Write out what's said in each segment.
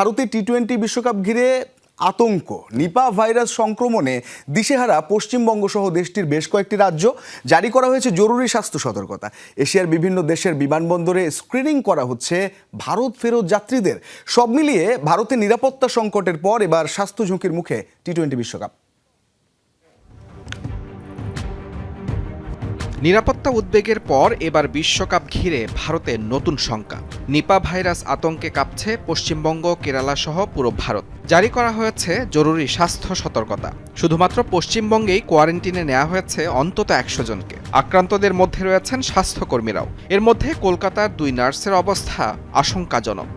ভারতে T twenty বিশ্বকাপ ঘিরে আতঙ্ক। নিপা ভাইরাস সংক্রমণে দিশেহারা পশ্চিমবঙ্গ সহ দেশটির বেশ কয়েকটি রাজ্য জারি করা হয়েছে জরুরি স্বাস্থ্য সতর্কতা। এশিয়ার বিভিন্ন দেশের বিমানবন্দরে স্ক্রিনিং করা হচ্ছে ভারত ফেরত যাত্রীদের। সব মিলিয়ে ভারতের নিরাপত্তা সংকটের পর এবার স্বাস্থ্য ঝুঁকির মুখে টি টোয়েন্টি বিশ্বকাপ। নিরাপত্তা উদ্বেগের পর এবার বিশ্বকাপ ঘিরে ভারতের নতুন শঙ্কা। নিপা ভাইরাস আতঙ্কে কাঁপছে পশ্চিমবঙ্গ, কেরালা সহ পুরো ভারত। জারি করা হয়েছে জরুরি স্বাস্থ্য সতর্কতা। শুধুমাত্র পশ্চিমবঙ্গেই কোয়ারেন্টিনে নেওয়া হয়েছে অন্তত একশো জনকে। আক্রান্তদের মধ্যে রয়েছেন স্বাস্থ্যকর্মীরাও। এর মধ্যে কলকাতার দুই নার্সের অবস্থা আশঙ্কাজনক।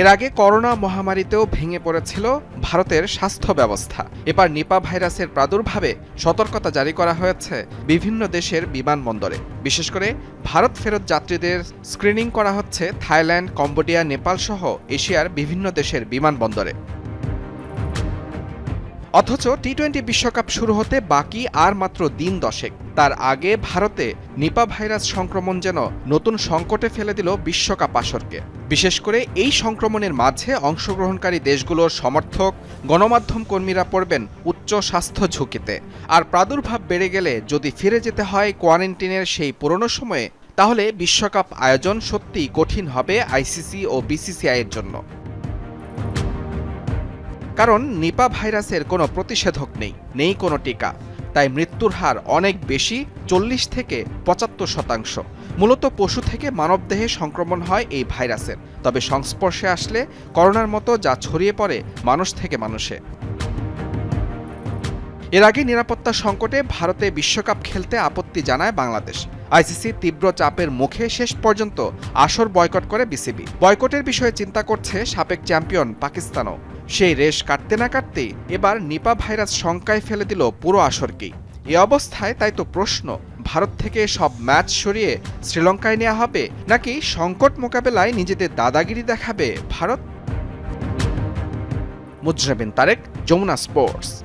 এর আগে করোনা মহামারীতেও ভেঙে পড়েছিল ভারতের স্বাস্থ্য ব্যবস্থা। এবার নিপা ভাইরাসের প্রাদুর্ভাবে সতর্কতা জারি করা হয়েছে বিভিন্ন দেশের বিমানবন্দরে। বিশেষ করে ভারত ফেরত যাত্রীদের স্ক্রিনিং করা হচ্ছে থাইল্যান্ড, কম্বোডিয়া, নেপাল সহ এশিয়ার বিভিন্ন দেশের বিমানবন্দরে। অথচ টি টোয়েন্টি বিশ্বকাপ শুরু হতে বাকি আর মাত্র দিন দশেক। তার আগে ভারতে নিপা ভাইরাস সংক্রমণ যেন নতুন সংকটে ফেলে দিল বিশ্বকাপ আসরকে। বিশেষ করে এই সংক্রমণের মাঝে অংশগ্রহণকারী দেশগুলোর সমর্থক, গণমাধ্যম কর্মীরা পড়বেন উচ্চ স্বাস্থ্য ঝুঁকিতে। আর প্রাদুর্ভাব বেড়ে গেলে যদি ফিরে যেতে হয় কোয়ারেন্টিনের সেই পুরনো সময়ে, তাহলে বিশ্বকাপ আয়োজন সত্যিই কঠিন হবে আইসিসি ও বিসিসিআইয়ের জন্য। কারণ নিপা ভাইরাসের কোনো প্রতিষেধক নেই নেই কোনো টিকা। তাই মৃত্যুর হার অনেক বেশি, চল্লিশ থেকে পঁচাত্তর শতাংশ। মূলত পশু থেকে মানবদেহে সংক্রমণ হয় এই ভাইরাসের। তবে সংস্পর্শে আসলে করোনার মতো যা ছড়িয়ে পড়ে মানুষ থেকে মানুষে। এর আগে নিরাপত্তা সংকটে ভারতে বিশ্বকাপ খেলতে আপত্তি জানায় বাংলাদেশ। আইসিসি তীব্র চাপের মুখে শেষ পর্যন্ত আসর বয়কট করে বিসিবি। বয়কটের বিষয়ে চিন্তা করছে সাবেক চ্যাম্পিয়ন পাকিস্তানও। সেই রেশ কাটতে না কাটতেই এবার নিপা ভাইরাস শঙ্কায় ফেলে দিল পুরো আসরকেই। এ অবস্থায় তাই তো প্রশ্ন, ভারত থেকে সব ম্যাচ সরিয়ে শ্রীলঙ্কায় নেওয়া হবে নাকি সংকট মোকাবেলায় নিজেদের দাদাগিরি দেখাবে ভারত? মুজরাবিন তারেক, যমুনা স্পোর্টস।